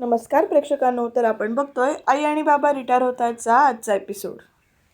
नमस्कार प्रेक्षकांनो तर आपण बघतोय आई आणि बाबा रिटायर होत आहेतचा आजचा एपिसोड.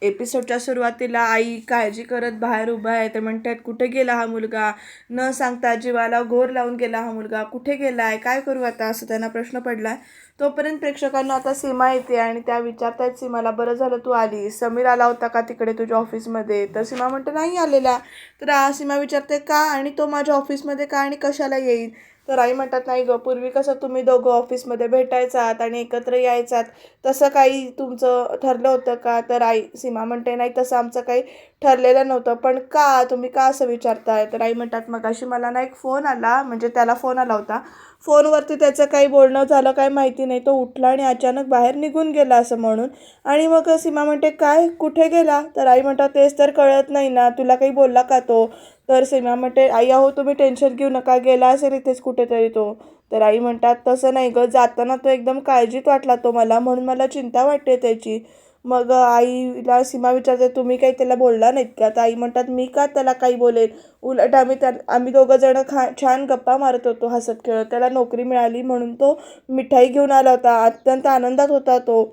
एपिसोडच्या सुरुवातीला आई काळजी करत बाहेर उभा आहे ते म्हणतात कुठे गेला हा मुलगा? न सांगता जीवाला घोर लावून गेला हा मुलगा. कुठे गेला आहे काय करू आता? असं त्यांना प्रश्न पडला आहे तोपर्यंत प्रेक्षकांना आता सीमा येते आणि त्या विचारतायत सीमाला बरं झालं तू आली समीर आला होता का तिकडे तुझ्या ऑफिसमध्ये? तर सीमा म्हणते नाही आलेला. तर सीमा विचारते का? आणि तो माझ्या ऑफिसमध्ये का आणि कशाला येईल? तर आई म्हणतात नाही गं पूर्वी कसं तुम्ही दोघं ऑफिसमध्ये भेटायचात आणि एकत्र यायचात तसं काही तुमचं ठरलं होतं का? तर आई सीमा म्हणते नाही तसं आमचं काही ठरलेलं नव्हतं पण का? तुम्ही का असं विचारताय? तर आई म्हणतात मग अशी मला ना एक फोन आला म्हणजे त्याला फोन आला होता. फोनवरती त्याचं काही बोलणं झालं काही माहिती नाही तो उठला आणि अचानक बाहेर निघून गेला असं म्हणून. आणि मग सीमा म्हणते काय? कुठे गेला? तर आई म्हणतात तेच तर कळत नाही ना तुला काही बोलला का तो? तर सीमा म्हणते आई अहो तुम्ही टेन्शन घेऊ नका गेला असेल इथेच कुठेतरी तो. तर आई म्हणतात तसं नाही गं जाताना तो एकदम काळजीत वाटला तो मला म्हणून मला चिंता वाटते त्याची. मग आईला सीमा विचारते तुम्ही काही त्याला बोलला नाहीत का? तर आई म्हणतात मी का त्याला काही बोलेन? उलट आम्ही त्या आम्ही दोघं जण खा छान गप्पा मारत होतो हसत खेळत. त्याला नोकरी मिळाली म्हणून तो मिठाई घेऊन आला होता अत्यंत आनंदात होता तो.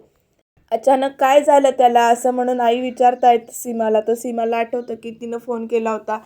अचानक काय झालं त्याला? असं म्हणून आई विचारतायत सीमाला. तर सीमाला आठवतं की तिनं फोन केला होता.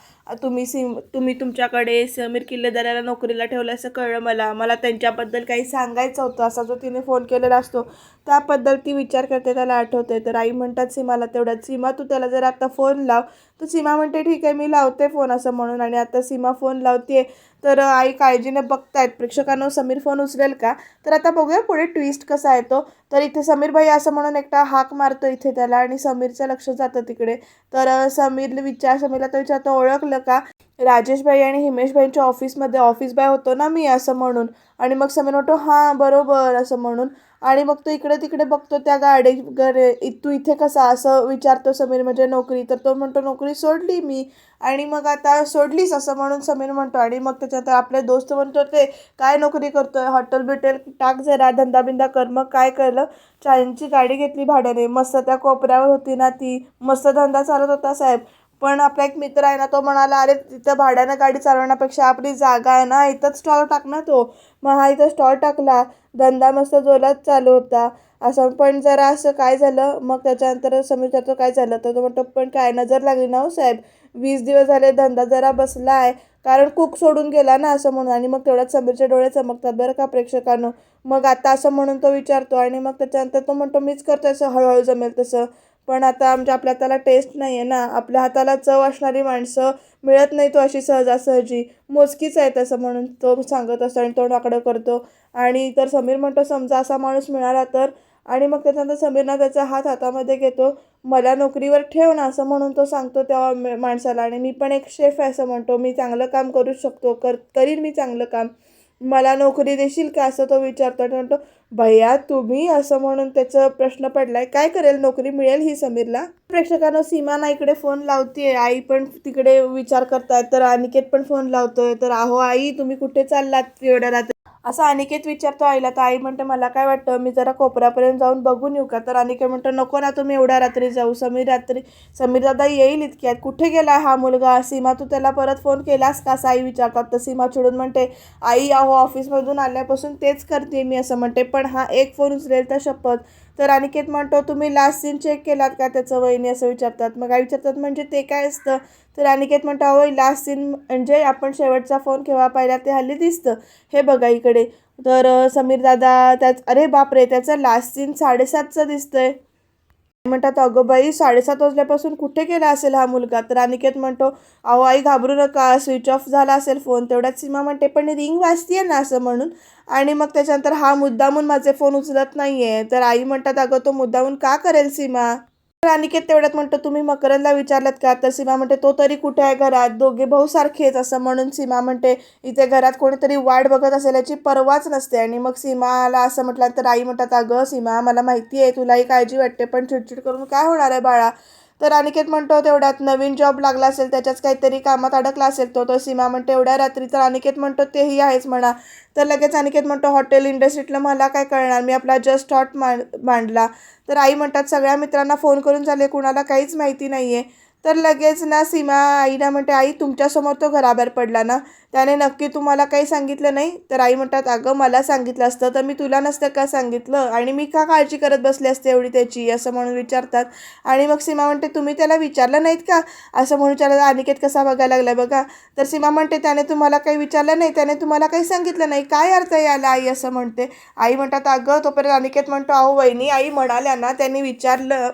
तुम्ही सीम तुम्ही तुमच्याकडे समीर किल्लेदाराला नोकरीला ठेवलं असं कळलं मला. मला त्यांच्याबद्दल काही सांगायचं होतं. असा जो तिने फोन केलेला असतो त्याबद्दल ती विचार करते त्याला आठवते तर आई म्हणतात सीमाला तेवढ्यात सीमा तू त्याला जर आता फोन लाव. तर सीमा म्हणते ठीक आहे मी लावते फोन असं म्हणून. आणि आता सीमा फोन लावते तर आई काळजीने बघतायत. प्रेक्षकांनो समीर फोन उचलेल का? तर आता बघूया पुढे ट्विस्ट कसा येतो. तर इथे समीर भाई असं म्हणून एकटा हाक मारतो इथे त्याला आणि समीरचं लक्ष जातं तिकडे. तर समीर विचार समीरला तर विचारतो ओळखलं का? राजेश भाई आणि हिमेश भाईंच्या ऑफिसमध्ये ऑफिस बाय होतो ना मी असं म्हणून. आणि मग समीर म्हणतो हां बरोबर असं म्हणून. आणि मग तो इकडे तिकडे बघतो त्या गाडी गरे इ- तू इथे कसा? असं विचारतो समीर म्हणजे नोकरी. तर तो म्हणतो नोकरी सोडली मी. आणि मग आता सोडलीच असं म्हणून समीर म्हणतो. आणि मग त्याच्यानंतर आपले दोस्त म्हणतो ते काय नोकरी करतोय? हॉटेल बिटेल टाक जरा धंदा बिंदा कर. मग काय केलं? चायनची गाडी घेतली भाड्याने. मस्त त्या कोपऱ्यावर होती ना ती. मस्त धंदा चालत होता साहेब. पण आपला एक मित्र आहे ना तो म्हणाला अरे तिथं भाड्यानं गाडी चालवण्यापेक्षा आपली जागा आहे ना इथंच स्टॉल टाक ना तो. मग हा इथं स्टॉल टाकला. धंदा मस्त जोरात चालू होता. असं पण जरा असं काय झालं? मग त्याच्यानंतर समीर त्याचं काय झालं? तर तो म्हणतो पण काय नजर लागली ना हो साहेब? वीस दिवस झाले धंदा जरा बसला आहे. कारण कुक सोडून गेला ना असं म्हणून. आणि मग तेवढ्यात समीरचे डोळे चमकतात बरं का प्रेक्षकांनो. मग आता असं म्हणून तो विचारतो. आणि मग त्याच्यानंतर तो म्हणतो मीच करतो असं हळूहळू जमेल तसं. पण आता आमच्या आपल्या हाताला टेस्ट नाही आहे ना. आपल्या हाताला चव असणारी माणसं मिळत नाही तो हो अशी सहजासहजी. मोजकीच आहे तसं म्हणून तो सांगत असतो आणि तोंड वाकडं करतो. आणि तर समीर म्हणतो समजा असा माणूस मिळाला तर. आणि मग त्याच्यानंतर समीरना त्याचा हात हातामध्ये घेतो. मला नोकरीवर ठेव ना असं म्हणून तो सांगतो त्या माणसाला. आणि मी पण एक शेफ आहे असं म्हणतो. मी चांगलं काम करू शकतो. कर करीन मी चांगलं काम. मला नोकरी देशील का? असं तो विचारतो. आणि म्हणतो भैया तुम्ही? असं म्हणून त्याचा प्रश्न पडलाय. काय करेल? नोकरी मिळेल ही समीरला? प्रेक्षकांना सीमाना इकडे फोन लावतीये. आई पण तिकडे विचार करतायत. तर अनिकेत पण फोन लावतोय. तर अहो आई तुम्ही कुठे चाललात एवढ्या रात्री? असं अनिकेत विचारतो आईला तर आई म्हणते मला काय वाटतं मी जरा कोपऱ्यापर्यंत जाऊन बघून येऊ का? तर अनिकेत म्हणतो नको ना तुम्ही एवढ्या रात्री जाऊ. समीर रात्री समीर दादा येईल इतक्यात. कुठे गेला हा मुलगा? सीमा तू त्याला परत फोन केलास का? असं आई विचारतात तर सीमा चिडून म्हणते आई अहो ऑफिसमधून आल्यापासून तेच करते मी असं म्हणते. पण हा एक फोन उचलेल तर शपथ. तर अनिकेत म्हणतो तुम्ही लास्ट सीन चेक केलात का त्याचं वहिनी? असं विचारतात. मग काय विचारतात म्हणजे ते काय असतं? तर अनिकेत म्हणतो अहो लास्ट सीन म्हणजे आपण शेवटचा फोन केव्हा पाहिला ते हल्ली दिसतं. हे बघा इकडे. तर समीर दादा त्याच अरे बापरे त्याचं लास्ट सीन साडेसातचं दिसतंय. म्हणतात अगं बाई साडेसात वाजल्यापासून कुठे गेला असेल हा मुलगा? तर अनिकेत म्हणतो अहो आई घाबरू नका स्विच ऑफ झाला असेल फोन तेवढ्यात सीमा म्हणते पण रिंग वाजतीये ना असं म्हणून. आणि मग त्याच्यानंतर हा मुद्दामून माझे फोन उचलत नाही आहे तर आई म्हणतात अगं तो मुद्दामून का करेल सीमा? तर अनिकेत तेवढ्यात म्हणतो तुम्ही मकरंदला विचारलात का? तर सीमा म्हणते तो तरी कुठे आहे घरात? दोघे भाऊ सारखेच असं म्हणून सीमा म्हणते इथे घरात कोणीतरी वाट बघत असेल याची पर्वाच नसते. आणि मग सीमाला असं म्हटलं तर आई म्हणतात अगं सीमा मला माहिती आहे तुलाही काळजी वाटते पण चिडचिड करून काय होणार आहे बाळा? तर अनिकेत म्हणतो तेवढ्यात नवीन जॉब लागला असेल त्याच्याच काहीतरी कामात अडकला असेल तो तो सीमा म्हणतो एवढ्या रात्री तर अनिकेत म्हणतो तेही आहेच म्हणा. तर लगेच अनिकेत म्हणतो हॉटेल इंडस्ट्रीतलं मला काय कळणार? मी आपला जस्ट थॉट मांड मांडला. तर आई म्हणतात सगळ्या मित्रांना फोन करून झाले कुणाला काहीच माहिती नाही आहे तर लगेच ना सीमा आईला म्हणते आई तुमच्यासमोर तो घराबाहेर पडला ना? त्याने नक्की तुम्हाला काही सांगितलं नाही? तर आई म्हणतात अगं मला सांगितलं असतं तर मी तुला नसतं का सांगितलं? आणि मी का काळजी करत बसली असते एवढी त्याची? असं म्हणून विचारतात. आणि मग सीमा म्हणते तुम्ही त्याला विचारलं नाहीत का? असं म्हणून विचारलं अनिकेत कसा बघायला लागला बघा? तर सीमा म्हणते त्याने तुम्हाला काही विचारलं नाही त्याने तुम्हाला काही सांगितलं नाही. काय अर्थ याला आई? असं म्हणते. आई म्हणतात अगं तोपर्यंत अनिकेत म्हणतो अहो वहिनी आई म्हणाल्या ना त्यांनी विचारलं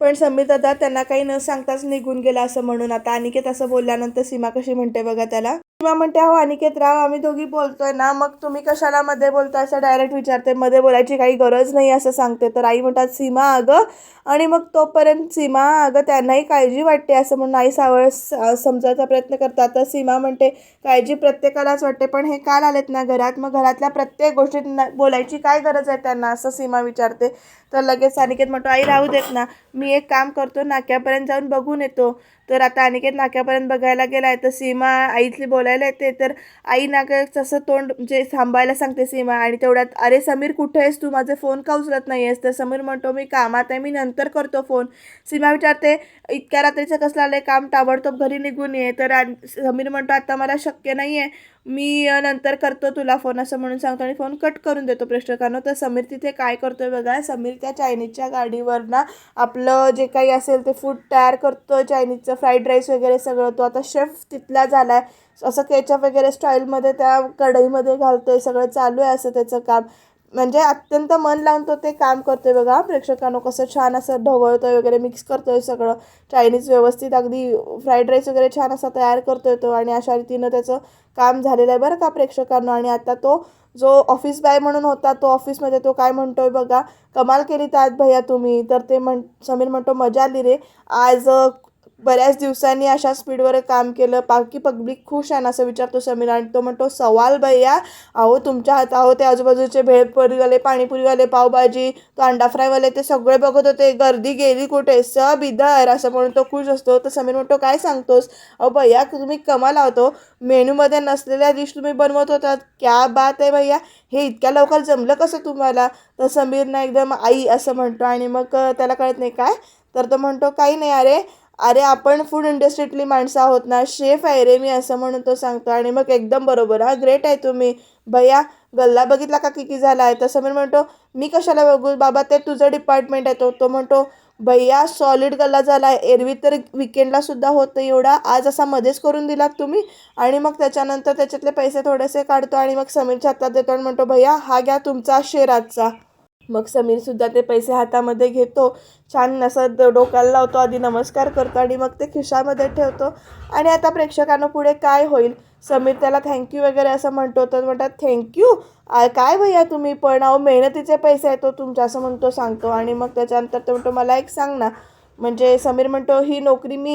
पण समीर दादा त्यांना काही न सांगताच निघून गेला असं म्हणून. आता अनिकेत असं बोलल्यानंतर सीमा कशी म्हणते बघा त्याला? सीमा म्हणते अहो अनिकेत राव आम्ही दोघी बोलतोय ना मग तुम्ही कशाला मध्ये बोलताय? असं डायरेक्ट विचारते. मध्ये बोलायची काही गरज नाही असं सांगते. तर आई म्हणतात सीमा अगं. आणि मग तोपर्यंत सीमा अगं त्यांनाही काळजी वाटते असं म्हणून आई सावळ स- समजायचा प्रयत्न करतात तर सीमा म्हणते काळजी प्रत्येकालाच वाटते पण हे काल आलेत ना घरात मग घरातल्या प्रत्येक गोष्टीत बोलायची काय गरज आहे त्यांना? असं सीमा विचारते. तर लगेच अनिकेत म्हणतो आई राहू देत ना. मी एक काम करतो नाक्यापर्यंत जाऊन बघून येतो. तर आता अनिकेत नाक्यापर्यंत बघायला गेलाय तर सीमा आईतली बोलायला येते. तर आई नाका तसं तोंड म्हणजे थांबायला सांगते सीमा आणि तेवढ्यात अरे समीर कुठे आहेस तू? माझे फोन का उचलत नाही आहेस तर समीर म्हणतो मी कामात आहे मी नंतर करतो फोन. सीमा विचारते इतक्या रात्रीचं कसलं आलं काम ताबडतोब घरी निघून ये. तर समीर म्हणतो आता मला शक्य नाही आहे मी नंतर करतो तुला फोन असं म्हणून सांगतो आणि फोन कट करून देतो प्रेक्षकांना. तर समीर तिथे काय करतोय बघा समीर त्या चायनीजच्या गाडीवर ना आपलं जे काही असेल ते फूड तयार करतो चायनीजचं फ्राईड राईस वगैरे सगळं तो आता शेफ तिथला झाला आहे असं केचप वगैरे स्टाईलमध्ये त्या कढईमध्ये घालतो आहे सगळं चालू आहे असं त्याचं काम. म्हणजे अत्यंत मन लावून तो ते काम करतोय बघा प्रेक्षकांनो कसं छान असं ढवळतोय वगैरे मिक्स करतोय सगळं. चायनीज व्यवस्थित अगदी फ्राईड राईस वगैरे छान असा तयार करतोय तो आणि अशा रीतीनं त्याचं काम झालेलं आहे बरं का प्रेक्षकांना. आणि आता तो जो ऑफिस बाय म्हणून होता तो ऑफिसमध्ये तो काय म्हणतोय बघा कमाल केली त्यात भैया तुम्ही. तर ते म्हण समीर म्हणतो मजा आली रे. आज बऱ्याच दिवसांनी अशा स्पीडवर काम केलं. बाकी पब्लिक खुश आहे ना असं विचारतो समीर आणि तो म्हणतो सवाल भैया अहो तुमच्या हात अहो ते आजूबाजूचे भेळपुरीवाले पाणीपुरीवाले पावभाजी तो अंडा फ्रायवाले ते सगळे बघत होते. गर्दी गेली कुठे? सब इधर असं म्हणून तो खुश असतो. तर समीर म्हणतो काय सांगतोस? अहो भैया तुम्ही कमाल लावतो हो. मेनूमध्ये नसलेल्या डिश तुम्ही बनवत होतात. क्या बात आहे भैया. हे इतक्या लवकर जमलं कसं तुम्हाला? तर समीरना एकदम आई असं म्हणतो. आणि मग त्याला कळत नाही काय? तर तो म्हणतो काही नाही अरे अरे आपण फूड इंडस्ट्रीतली माणसं आहोत ना. शेफ आहे रे मी असं म्हणून तो सांगतो. आणि मग एकदम बरोबर हा ग्रेट आहे तुम्ही. भैया गल्ला बघितला का किती झाला आहे तसं मी म्हणतो मी कशाला बघू? बाबा ते तुझं डिपार्टमेंट आहे तो. तो म्हणतो भैया सॉलिड गल्ला झाला आहे एरवी तर विकेंडला सुद्धा होतं एवढा. आज असा मध्येच करून दिलात तुम्ही. आणि मग त्याच्यानंतर त्याच्यातले पैसे थोडेसे काढतो आणि मग समीरच्या हातात देतो आणि म्हणतो भैया हा घ्या तुमचा शेराजचा मग समीरसुद्धा ते पैसे हातामध्ये घेतो. छान असं द डोक्याला लावतो. आधी नमस्कार करतो आणि मग ते खिशामध्ये ठेवतो. आणि आता प्रेक्षकांना पुढे काय होईल? समीर त्याला थँक्यू वगैरे असं म्हणतो. तर म्हणतात थँक्यू काय भैया तुम्ही? पण अहो मेहनतीचे पैसे आहेत तो तुमच्या असं म्हणतो सांगतो. आणि मग त्याच्यानंतर तो म्हणतो मला एक सांग ना. म्हणजे समीर म्हणतो ही नोकरी मी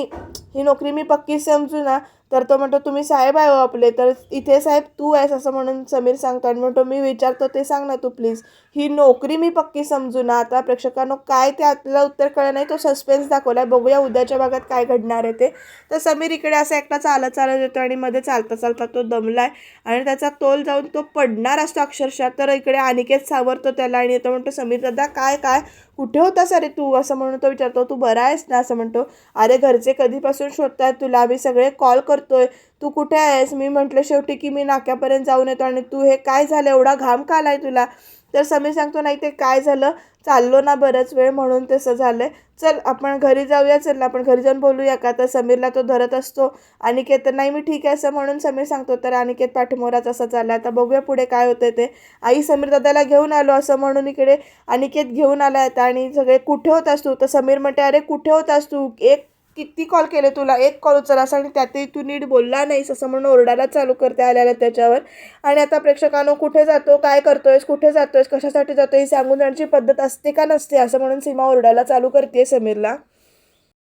ही नोकरी मी पक्की समजू ना. तर तो म्हणतो तुम्ही साहेब आहे हो आपले तर इथे साहेब तू आहेस असं म्हणून समीर सांगतो आणि म्हणतो मी विचारतो ते सांग ना तू प्लीज ही नोकरी मी पक्की समजू ना. आता प्रेक्षकांनो काय ते आपल्याला उत्तर कळलं नाही तो सस्पेन्स दाखवला आहे बघूया उद्याच्या भागात काय घडणार आहे ते. तर समीर इकडे असं एकटा चालत चालत येतो आणि मध्ये चालता चालता तो दमलाय आणि त्याचा तोल जाऊन तो पडणार असतो अक्षरशः. तर इकडे अनिकेत सावरतो त्याला आणि येतो म्हणतो समीर दादा काय काय? कुठे होतास अरे तू? असं म्हणून तो विचारतो तू बरा आहेस ना? असं म्हणतो अरे घरचे कधीपासून शोधतायत तुला आम्ही सगळे कॉल करतो करतोय. तू कुठे आहेस? मी म्हटलं शेवटी की मी नाक्यापर्यंत जाऊन येतो आणि तू हे काय झालं? एवढा घाम का आलाय तुला? तर समीर सांगतो नाही ते काय झालं? चाललो ना बरंच वेळ म्हणून तसं झालंय. चल आपण घरी जाऊया. चल ना आपण घरी जाऊन बोलूया का? तर समीरला तो धरत असतो. अनिकेत तर नाही मी ठीक आहे असं म्हणून समीर सांगतो तर अनिकेत पाठीमोराच असं चालला आता बघूया पुढे काय होतं ते. आई समीर दादाला घेऊन आलो असं म्हणून इकडे अनिकेत घेऊन आला आता आणि सगळे कुठे होतास तू? तर समीर म्हणते अरे कुठे होतास तू? एक किती कॉल केले तुला? एक कॉल उचलास आणि त्यातही तू नीट बोलला नाहीस असं म्हणून ओरडायला चालू करते आल्याला त्याच्यावर. आणि आता प्रेक्षकांनो कुठे जातो काय करतोयस कुठे जातोयस कशासाठी जातो ही सांगून जाण्याची पद्धत असते का नसते असं म्हणून सीमा ओरडायला चालू करते समीरला.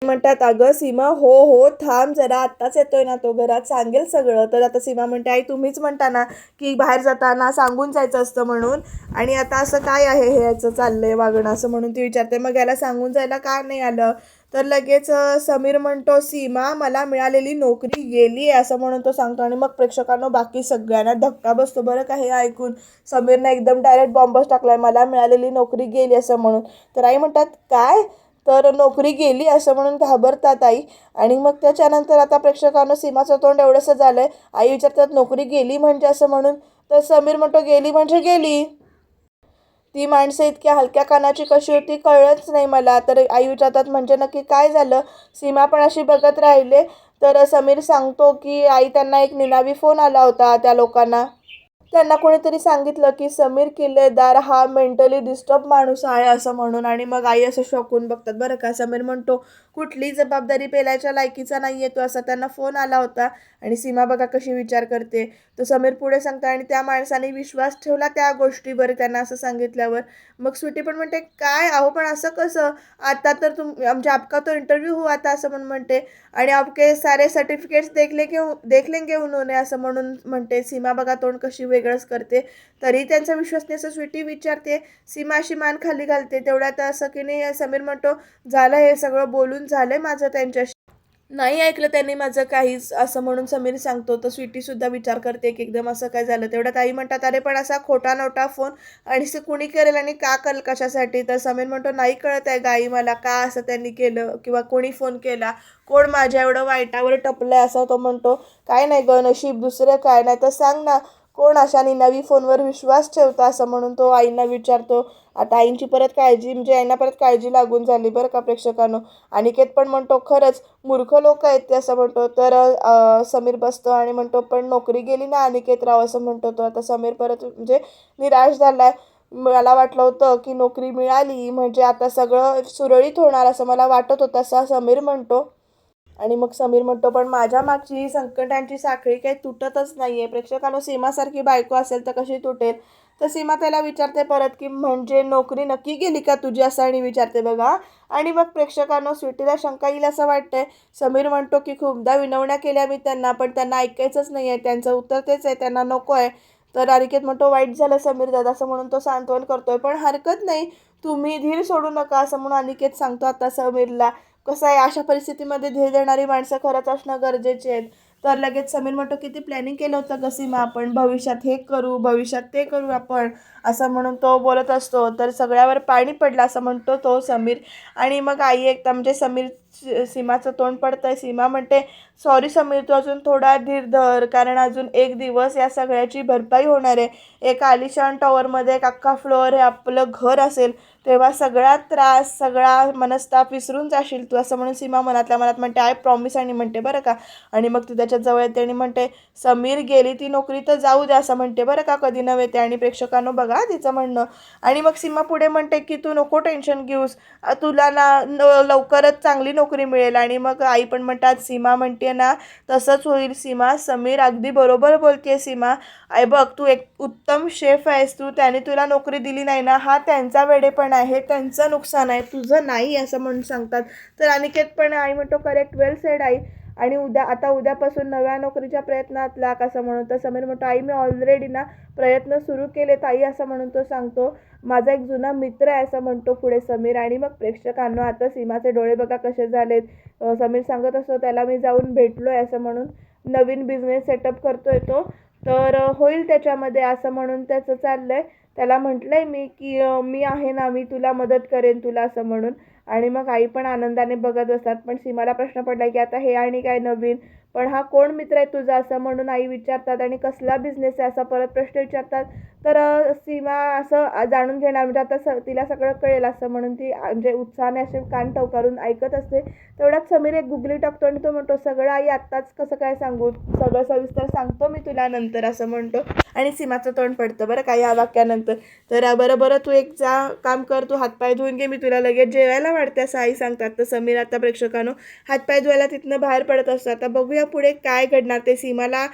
म्हणतात अगं सीमा हो हो थांब जरा आत्ताच येतोय ना तो घरात सांगेल सगळं. तर आता सीमा म्हणते आई तुम्हीच म्हणता ना की बाहेर जाताना सांगून जायचं असतं म्हणून. आणि आता असं काय आहे हे याचं चाललंय वागणं? असं म्हणून ती विचारते मग याला सांगून जायला का नाही आलं? तर लगेच समीर म्हणतो सीमा मला मिळालेली नोकरी गेली आहे असं म्हणून तो सांगतो. आणि मग प्रेक्षकांना बाकी सगळ्यांना धक्का बसतो बरं का हे ऐकून. समीरने एकदम डायरेक्ट बॉम्बच टाकलाय मला मिळालेली नोकरी गेली असं म्हणून. तर आई म्हणतात काय? तर नोकरी गेली असं म्हणून घाबरतात आई. आणि मग त्याच्यानंतर आता प्रेक्षकांना सीमाचं तोंड एवढंसं झालं आहे आई विचारतात नोकरी गेली म्हणजे? असं म्हणून. तर समीर म्हणतो गेली म्हणजे गेली. ती माणसं इतक्या हलक्या कानाची कशी होती कळलंच नाही मला. तर आई विचारतात म्हणजे नक्की काय झालं? सीमा पण अशी बघत राहिले. तर समीर सांगतो की आई त्यांना एक निनावी फोन आला होता त्या लोकांना. त्यांना कोणीतरी सांगितलं की समीर किल्लेदार हा मेंटली डिस्टर्ब माणूस आहे असं म्हणून. आणि मग आई असं शॉकून बघतात बरं का समीर म्हणतो कुठली जबाबदारी पेलायच्या लायकीचा नाही आहे तो असा त्यांना फोन आला होता. आणि सीमा बघा कशी विचार करते. तो समीर पुढे सांगता आणि त्या माणसाने विश्वास ठेवला त्या गोष्टीवर त्यांना असं सांगितल्यावर. मग स्वीटी पण म्हणते काय? अहो पण असं कसं? आता तर तुम आमच्या आपका तो इंटरव्ह्यू हो आता असं म्हणून म्हणते. आणि आपके सारे सर्टिफिकेट्स देखले घेऊ देखलेंगे उन्होंने असं म्हणून म्हणते. सीमा बघा तोंड कशी वेगळंच करते. तरी त्यांचा विश्वास नाही असं स्वीटी विचारते सीमाशी मान खाली घालते. तेवढ्यात असं की नाही समीर म्हणतो झालं हे सगळं बोलून झालंय माझं त्यांच्याशी. नाही ऐकलं त्यांनी माझं काहीच असं म्हणून समीर सांगतो. तर स्वीटीसुद्धा विचार करते की एकदम असं काय झालं? तेवढ्यात आई म्हणतात अरे पण असा खोटा नोटा फोन. आणि कुणी करेल आणि का करेल कशासाठी? तर समीर म्हणतो नाही कळत आहे गाई मला का असं त्यांनी केलं किंवा कोणी फोन केला? कोण माझ्या एवढं वाईटावर टपलंय? असं तो म्हणतो. काय नाही ग नशीब दुसरं काय नाही. तर सांग ना कोण अशाने नवी फोनवर विश्वास ठेवता असं म्हणून तो आईंना विचारतो आता आईंची परत काळजी म्हणजे आईंना परत काळजी लागून झाली बरं का प्रेक्षकांनो? अनिकेत पण म्हणतो खरंच मूर्ख लोक आहेत ते असं म्हणतो. तर समीर बसतो आणि म्हणतो पण नोकरी गेली ना अनिकेत राव असं म्हणतो तो. आता समीर परत म्हणजे निराश झाला आहे मला वाटलं होतं की नोकरी मिळाली म्हणजे आता सगळं सुरळीत होणार असं मला वाटत होतं असं समीर म्हणतो. आणि मग समीर म्हणतो पण माझ्या मागची संकटांची साखळी काही तुटतच नाही आहे प्रेक्षकांनो सीमासारखी बायको असेल तर कशी तुटेल? तर सीमा त्याला विचारते परत की म्हणजे नोकरी नक्की गेली का तुझी? असं आणि विचारते बघा. आणि मग प्रेक्षकांनो स्वीटीला शंका येईल असं वाटतंय. समीर म्हणतो की खूपदा विनवण्या केल्या मी त्यांना पण त्यांना ऐकायचंच नाही आहे त्यांचं उत्तर तेच आहे. त्यांना नको आहे. तर अनिकेत म्हणतो वाईट झालं समीर दादा असं म्हणून तो सांत्वन करतोय. पण हरकत नाही. तुम्ही धीर सोडू नका असं म्हणून अनिकेत सांगतो आता समीरला. कसं आहे अशा परिस्थितीमध्ये धीर देणारी माणसं खरंच असणं गरजेचे आहेत. तर लगेच समीर म्हणतो किती प्लॅनिंग केलं होतं ग आपण भविष्यात हे करू भविष्यात ते करू आपण असं म्हणून तो बोलत असतो. तर सगळ्यावर पाणी पडलं असं म्हणतो तो समीर. आणि मग आई एकदा म्हणजे समीर सीमाचं तोंड पडतंय. सीमा म्हणते सॉरी समीर तू अजून थोडा धीर धर कारण अजून एक दिवस या सगळ्याची भरपाई होणार आहे. एका आलिशान टॉवरमध्ये एक अख्खा फ्लोअर हे आपलं घर असेल तेव्हा सगळा त्रास सगळा मनस्ताप विसरून जाशील तू असं म्हणून सीमा मनातल्या मनात म्हणते आय प्रॉमिस आणि म्हणते बरं का? आणि मग ती त्याच्याजवळ येते आणि म्हणते समीर गेली ती नोकरी तर जाऊ द्या असं म्हणते बरं का? कधी नव्हे ते आणि प्रेक्षकांनो बघा तिचं म्हणणं. आणि मग सीमा पुढे म्हणते की तू नको टेन्शन घेऊस. तुला ना लवकरच चांगली नोकरी मिळेल आणि मग आई पण म्हणतात सीमा म्हणते ना तसंच होईल सीमा. समीर अगदी बरोबर बोलते सीमा आई बघ तू एक उत्तम शेफ आहेस तू त्याने तुला नोकरी दिली नाही ना हा त्यांचा वेडेपण आहे त्यांचं नुकसान आहे तुझं नाही असं म्हणून सांगतात. तर अनिकेत पण आई म्हणतो करेक्ट वेल सेड आई. आणि उद्या आता उद्यापासून नव्या नोकरीच्या प्रयत्नात लाग असं म्हणून तर समीर म्हणतो आई मी ऑलरेडी ना प्रयत्न सुरू केले ताई असं म्हणून तो सांगतो. माझा एक जुना मित्र आहे असं म्हणतो पुढे समीर. आणि मग प्रेक्षकांना आता सीमाचे डोळे बघा कसे झालेत. समीर सांगत असतो त्याला मी जाऊन भेटलो आहे असं म्हणून नवीन बिझनेस सेटअप करतोय तो. तर होईल त्याच्यामध्ये असं म्हणून त्याचं चाललंय. त्याला म्हटलंय मी की मी आहे ना मी तुला मदत करेन तुला असं म्हणून. आणि मग आई पण आनंदाने बघत असतात पण सीमाला प्रश्न पडला की आता हे आणि काय नवीन? पण हा कोण मित्र आहे तुझा असं म्हणून आई विचारतात आणि कसला बिझनेस आहे असा परत प्रश्न विचारतात. तर सीमा असं जाणून घेणार. म्हणजे आता स तिला सगळं कळेल असं म्हणून ती म्हणजे उत्साहाने असे कान टवकारून ऐकत असते. तेवढ्यात समीर एक गुगली टाकतो आणि तो म्हणतो सगळं आई आत्ताच कसं काय सांगू? सगळं सविस्तर सांगतो मी तुला नंतर असं म्हणतो. आणि सीमाचं तोंड पडतं. बरं काय या वाक्यानंतर. तर बरं बरं तू एक जा काम कर तू हातपाय धुवून घे मी तुला लगेच जेवायला वाढते असं आई सांगतात. तर समीर आता प्रेक्षकांनो हातपाय धुवायला तिथनं बाहेर पडत असतो. आता बघूया पुढे काय घडणार. ते सीमाला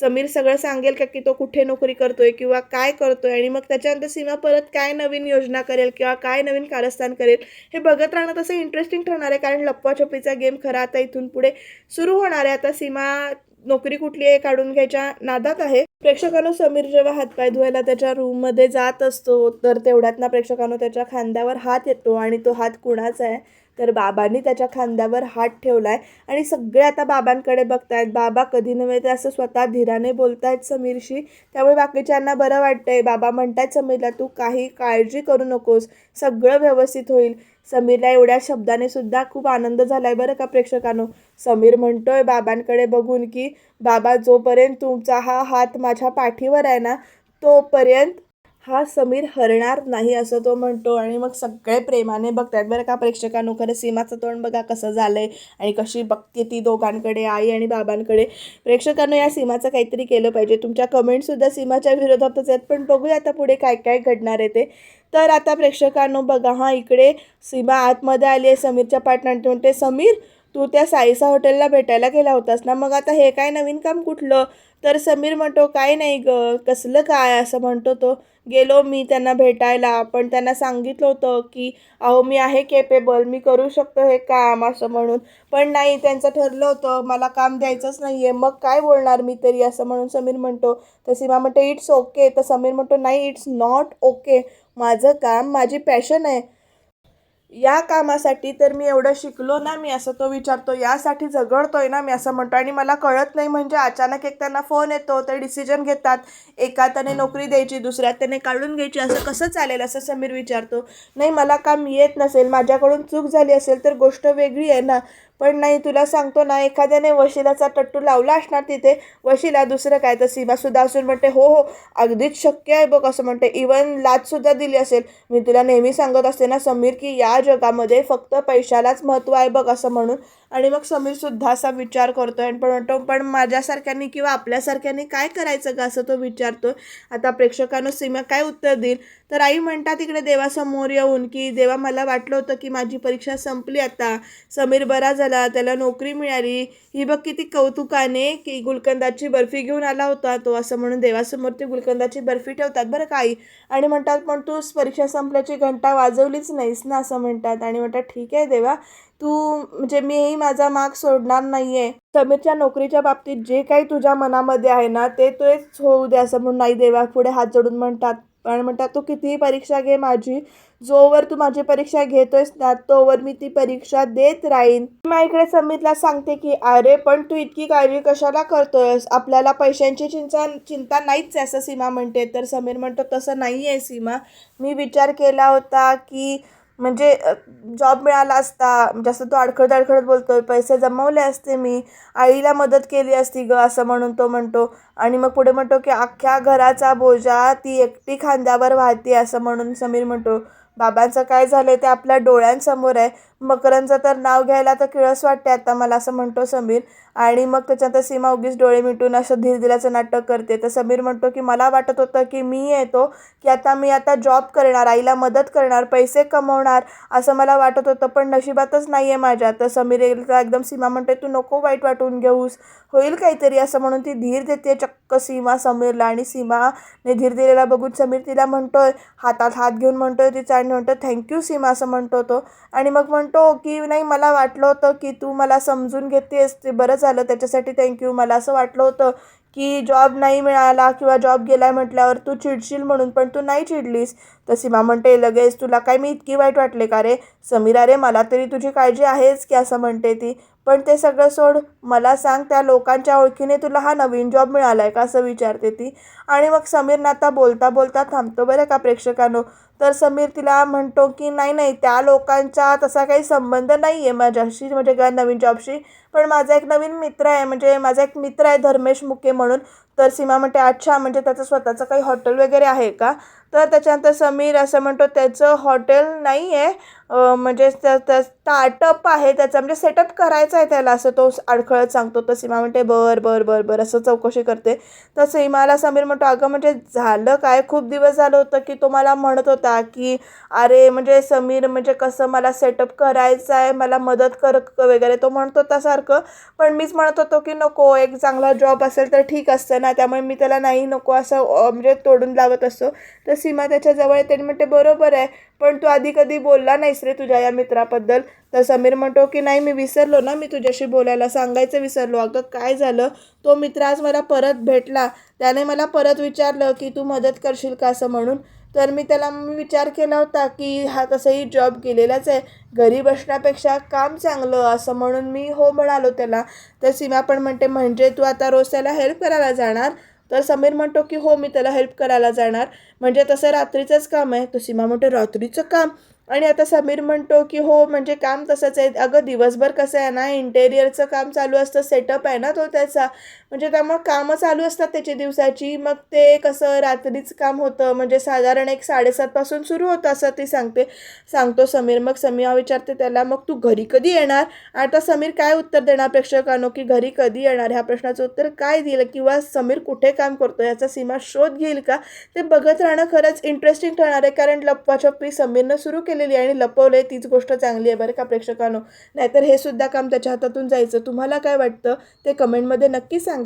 समीर सगळं सांगेल का की तो कुठे नोकरी करतोय किंवा काय करतोय आणि मग त्याच्यानंतर सीमा परत काय नवीन योजना करेल किंवा काय नवीन कारस्थान करेल हे बघत राहणं तसं इंटरेस्टिंग ठरणार आहे कारण लप्पाछपीचा गेम खरा आता इथून पुढे सुरू होणार आहे. आता सीमा नोकरी कुठली आहे काढून घ्यायच्या नादात आहे. प्रेक्षकांनो समीर जेव्हा हातपाय धुवायला त्याच्या रूममध्ये जात असतो तर तेवढ्यात ना प्रेक्षकांनो त्याच्या खांद्यावर हात येतो आणि तो हात कुणाचा आहे? तर बाबांनी त्याच्या खांद्यावर हात ठेवला आहे आणि सगळे आता बाबांकडे बघतायत. बाबा कधी नव्हे ते असं स्वतः धीराने बोलतायत समीरशी. त्यामुळे बाकीच्यांना बरं वाटतंय. बाबा म्हणतायत समीरला तू काही काळजी करू नकोस. सगळं व्यवस्थित होईल. समीरला एवढ्या शब्दाने सुद्धा खूप आनंद झालाय बरं का प्रेक्षकांनो. समीर म्हणतोय बाबांकडे बघून की बाबा जोपर्यंत तुमचा हा हात माझ्या पाठीवर आहे ना तोपर्यंत हा समीर हरणार नाही असं तो म्हणतो आणि मग सगळे प्रेमाने बघतात बरं का प्रेक्षकांनो खरं सीमाचं तोंड बघा कसं झालं आहे आणि कशी बघते ती दोघांकडे आई आणि बाबांकडे. प्रेक्षकांनो या सीमाचं काहीतरी केलं पाहिजे. तुमच्या कमेंटसुद्धा सीमाच्या विरोधातच आहेत. पण बघूया आता पुढे काय काय घडणार आहे ते. तर आता प्रेक्षकांनो बघा हां इकडे सीमा आतमध्ये आली आहे समीरच्या पार्टनर म्हणते समीर तू त्या साईसा हॉटेलला भेटायला गेला होतास ना मग आता हे काय नवीन काम कुठलं? तर समीर म्हणतो काय नाही ग कसलं काय? असं म्हणतो तो. गेलो मी त्यांना भेटायला पण त्यांना सांगितलं होतं की अहो मी आहे केपेबल मी करू शकतो हे काम असं म्हणून. पण नाही त्यांचं ठरलं होतं मला काम द्यायचंच नाही आहे मग काय बोलणार मी तरी? असं म्हणून समीर म्हणतो. तर सीमा म्हणते इट्स ओके. तर समीर म्हणतो नाही इट्स नॉट ओके. माझं काम माझी पॅशन आहे. या कामासाठी तर मी एवढं शिकलो ना मी असं तो विचारतो यासाठी झगडतोय ना मी असं म्हणतो. आणि मला कळत नाही म्हणजे अचानक एक त्यांना फोन येतो ते डिसिजन घेतात. एका त्याने नोकरी द्यायची दुसऱ्या त्याने काढून घ्यायची असं कसं चालेल? असं समीर विचारतो. नाही मला काम येत नसेल माझ्याकडून चूक झाली असेल तर गोष्ट वेगळी आहे ना. पण नाही तुला सांगतो ना एखाद्याने वशिलाचा टट्टू लावला असणार तिथे वशिला दुसरं काय तर सीमासुद्धा असून म्हणते हो हो अगदीच शक्य आहे बघ असं म्हणते. इवन लाचसुद्धा दिली असेल. मी तुला नेहमी सांगत असते ना समीर की या जगामध्ये फक्त पैशालाच महत्त्व आहे बघ असं म्हणून. आणि मग समीरसुद्धा असा विचार करतोय. आणि पण म्हणतो पण माझ्यासारख्यांनी किंवा आपल्यासारख्यांनी काय करायचं का असं तो विचारतो आता प्रेक्षकांना सीमा काय उत्तर देईल? तर आई म्हणतात तिकडे देवासमोर येऊन की देवा मला वाटलं होतं की माझी परीक्षा संपली आता. समीर बरा झाला. त्याला नोकरी मिळाली. ही बघ किती कौतुकाने की गुलकंदाची बर्फी घेऊन आला होता. तो असं म्हणून देवासमोर ती गुलकंदाची बर्फी ठेवतात. बरं काही आणि म्हणतात पण तू परीक्षा संपल्याची घंटा वाजवलीच नाहीस ना? असं म्हणतात. आणि म्हणतात ठीक आहे देवा. तू म्हणजे मीही माझा माग सोडणार नाही आहे समीरच्या नोकरीच्या बाबतीत जे काही तुझ्या मनामध्ये आहे ना ते तोच होऊ दे असं म्हणून नाही देवा पुढे हात जोडून म्हणतात. आणि म्हणतात तू कितीही परीक्षा घे माझी जोवर तू माझी परीक्षा घेतोयस ना तोवर मी ती परीक्षा देत राहीन. मग इकडे समितला सांगते की अरे पण तू इतकी काळजी कशाला करतोयस? आपल्याला पैशांची चिंता चिंता नाहीच आहे असं सीमा म्हणते. तर समीर म्हणतो तसं नाही आहे सीमा. मी विचार केला होता की म्हणजे जॉब मिळाला असता म्हणजे जसं तो अडखळत अडखळत आहे पैसे जमवले असते मी आईला मदत केली असती ग असं म्हणून तो म्हणतो. आणि मग पुढे म्हणतो की अख्ख्या घराचा बोजा ती एकटी खांद्यावर वाहते असं म्हणून समीर म्हणतो. बाबांचं काय झालं ते आपल्या डोळ्यांसमोर आहे. मकरांचं तर नाव घ्यायला तर किळस वाटते आता मला असं म्हणतो समीर. आणि मग त्याच्यानंतर सीमा उगीच डोळे मिटून असं धीर दिल्याचं नाटक करते. तर समीर म्हणतो की मला वाटत होतं की मी येतो की आता मी आता जॉब करणार आईला मदत करणार पैसे कमवणार असं मला वाटत होतं पण नशिबातच नाही आहे माझ्या. तर समीर एकदम सीमा म्हणते तू नको वाईट वाटून घेऊस. होईल काहीतरी असं म्हणून ती धीर देते चक्क सीमा समीरला आणि सीमाने धीर दिलेला बघून समीर तिला म्हणतोय हातात हात घेऊन म्हणतोय तिचा आणि म्हणतो थँक्यू सीमा असं म्हणतो तो. आणि मग म्हणतो की नाही मला वाटलं होतं की तू मला समजून घेतेस ते बरंच झालं त्याच्यासाठी थँक्यू मला असं वाटलं होतं की जॉब नाही मिळाला किंवा जॉब गेलाय म्हटल्यावर तू चिडशील म्हणून पण तू नाही चिडलीस. तर सीमा म्हणते लगेच तुला काय मी इतकी वाईट वाटले का रे? समीरा रे मला तरी तुझी काळजी आहेच की असं म्हणते ती. पण ते सगळं सोड मला सांग त्या लोकांच्या ओळखीने तुला हा नवीन जॉब मिळाला आहे का? असं विचारते ती. आणि मग समीरनं आता बोलता बोलता थांबतो बरं का प्रेक्षकांनो. तर समीर तिला म्हणतो की नाही नाही त्या लोकांचा तसा काही संबंध नाही आहे माझ्याशी म्हणजे का नवीन जॉबशी पण माझा एक नवीन मित्र आहे म्हणजे माझा एक मित्र आहे धर्मेश मुके म्हणून. तर सीमा म्हणते अच्छा म्हणजे त्याचं स्वतःचं काही हॉटेल वगैरे आहे का? तर त्याच्यानंतर समीर असं म्हणतो त्याचं हॉटेल नाही आहे म्हणजे त्या त्या स्टार्टअप आहे त्याचा म्हणजे सेटअप करायचं आहे त्याला असं तो अडखळत सांगतो. तर सीमा म्हणते बर बर बर बर असं चौकशी करते. तर सीमाला समीर म्हणतो अगं म्हणजे झालं काय? खूप दिवस झालं होतं की तो मला म्हणत होता की अरे म्हणजे समीर म्हणजे कसं मला सेटअप करायचं आहे मला मदत कर वगैरे. तो म्हणत होता सारखं पण मीच म्हणत होतो की नको एक चांगला जॉब असेल तर ठीक असतं ना त्यामुळे मी त्याला नाही नको असं म्हणजे तोडून लावत असतो. तर सीमा त्याच्याजवळ येते आणि म्हणते बरोबर आहे. पण तू आधी कधी बोलला नाहीस रे तुझ्या या मित्राबद्दल. तर समीर म्हणतो की नाही मी विसरलो ना मी तुझ्याशी बोलायला. सांगायचं विसरलो. अगं काय झालं? तो मित्र आज मला परत भेटला. त्याने मला परत विचारलं की तू मदत करशील का असं म्हणून? तर मी त्याला मी विचार केला होता की हा तसंही जॉब केलेलाच आहे. घरी बसण्यापेक्षा काम चांगलं असं म्हणून मी हो म्हणालो त्याला. तर सीमा पण म्हणते म्हणजे तू आता रोज त्याला हेल्प करायला जाणार? तर समीर म्हणतो की हो मी त्याला हेल्प करायला जाणार. म्हणजे तसं रात्रीचंच काम आहे. तर सीमा म्हणतो रात्रीचं काम. आणि आता समीर म्हणतो की हो म्हणजे काम तसंच आहे. अगं दिवसभर कसं आहे ना इंटेरियरचं काम चालू असतं. सेटअप आहे ना तो त्याचा. म्हणजे त्यामुळं कामं चालू असतात त्याची दिवसाची. मग ते कसं रात्रीच काम होतं. म्हणजे साधारण एक साडेसातपासून सुरू होतं असं ती सांगते. सांगतो समीर. मग समीर विचारते त्याला मग तू घरी कधी येणार? आता समीर काय उत्तर देणार प्रेक्षकांनो की घरी कधी येणार? ह्या प्रश्नाचं उत्तर काय दिलं किंवा समीर कुठे काम करतो याचा सीमा शोध घेईल का? ते बघत राहणं खरंच इंटरेस्टिंग ठरणार आहे. कारण लपवाछपी समीरनं सुरू केलेली आहे आणि आहे तीच गोष्ट चांगली आहे बरं का प्रेक्षकांनो. नाहीतर हे सुद्धा काम त्याच्या हातातून जायचं. तुम्हाला काय वाटतं? ते कमेंटमध्ये नक्की सांगा.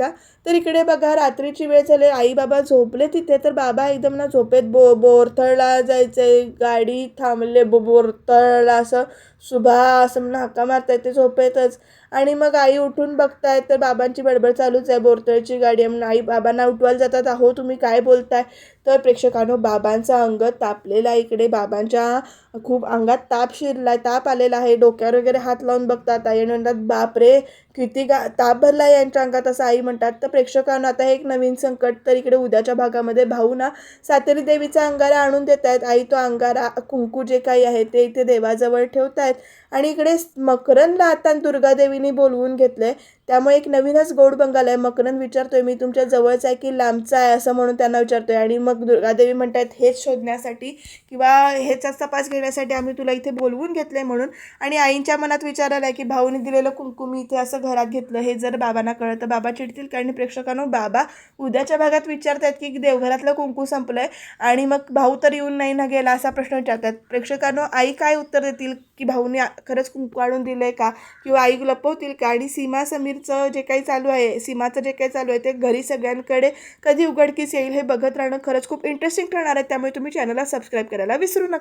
तर इकडे बघा रात्रीची वेळ झाली आई बाबा झोपले तिथे तर बाबा एकदम ना झोपेत बो बोरथळला जायचंय गाडी थांबले बो बोरथळला असं सुभा असं नाका हाका मारतायत ते झोपेतच. आणि मग आई उठून बघतायत तर बाबांची बडबड चालूच आहे बोरतळची गाडी म्हणून आई बाबांना उठवायला जातात. अहो तुम्ही काय बोलताय? तर प्रेक्षकांनो बाबांचा अंग तापलेला आहे इकडे. बाबांच्या खूप अंगात ताप शिरलाय ताप आलेला आहे. डोक्यावर वगैरे हात लावून बघतात. आई म्हणतात बापरे किती गा ताप भरला आहे यांच्या अंगात असं आई म्हणतात. तर प्रेक्षकांना आता हे एक नवीन संकट तर इकडे उद्याच्या भागामध्ये भाऊ ना सातेरी देवीचा अंगारा आणून देत आहेत आई तो अंगारा कुंकू जे काही आहे ते इथे देवाजवळ ठेवत आहेत आणि इकडे मकरनला आता दुर्गादेवीने बोलवून घेतलंय. त्यामुळे एक नवीनच गोड बंगाल आहे. मकरन विचारतोय मी तुमच्या जवळचा आहे की लांबचा आहे? असं म्हणून त्यांना विचारतोय. आणि मग दुर्गादेवी म्हणतात हेच शोधण्यासाठी किंवा ह्याचाच तपास घेण्यासाठी आम्ही तुला इथे बोलवून घेतलंय म्हणून. आणि आईंच्या मनात विचार आलाय की भाऊने दिलेलं कुंकू मी इथे असं घरात घेतलं. हे जर बाबांना कळलं तर बाबा चिडतील. कारण प्रेक्षकांनो बाबा उद्याच्या भागात विचारतात की देवघरातलं कुंकू संपलंय आणि मग भाऊ तर येऊन नाही ना गेला असा प्रश्न विचारतात प्रेक्षकांनो आई काय उत्तर देतील की भाऊने खरंच कुंकू आणून दिलंय का? किंवा आई लपवतील का? आणि सीमा समीरचं जे काही चालू आहे सीमाचं जे काही चालू आहे ते घरी सगळ्यांकडे कधी उघडकीस येईल हे बघत राहणं खरंच खूप इंटरेस्टिंग ठरणार आहे. त्यामुळे तुम्ही चॅनलला सबस्क्राईब करायला विसरू नका.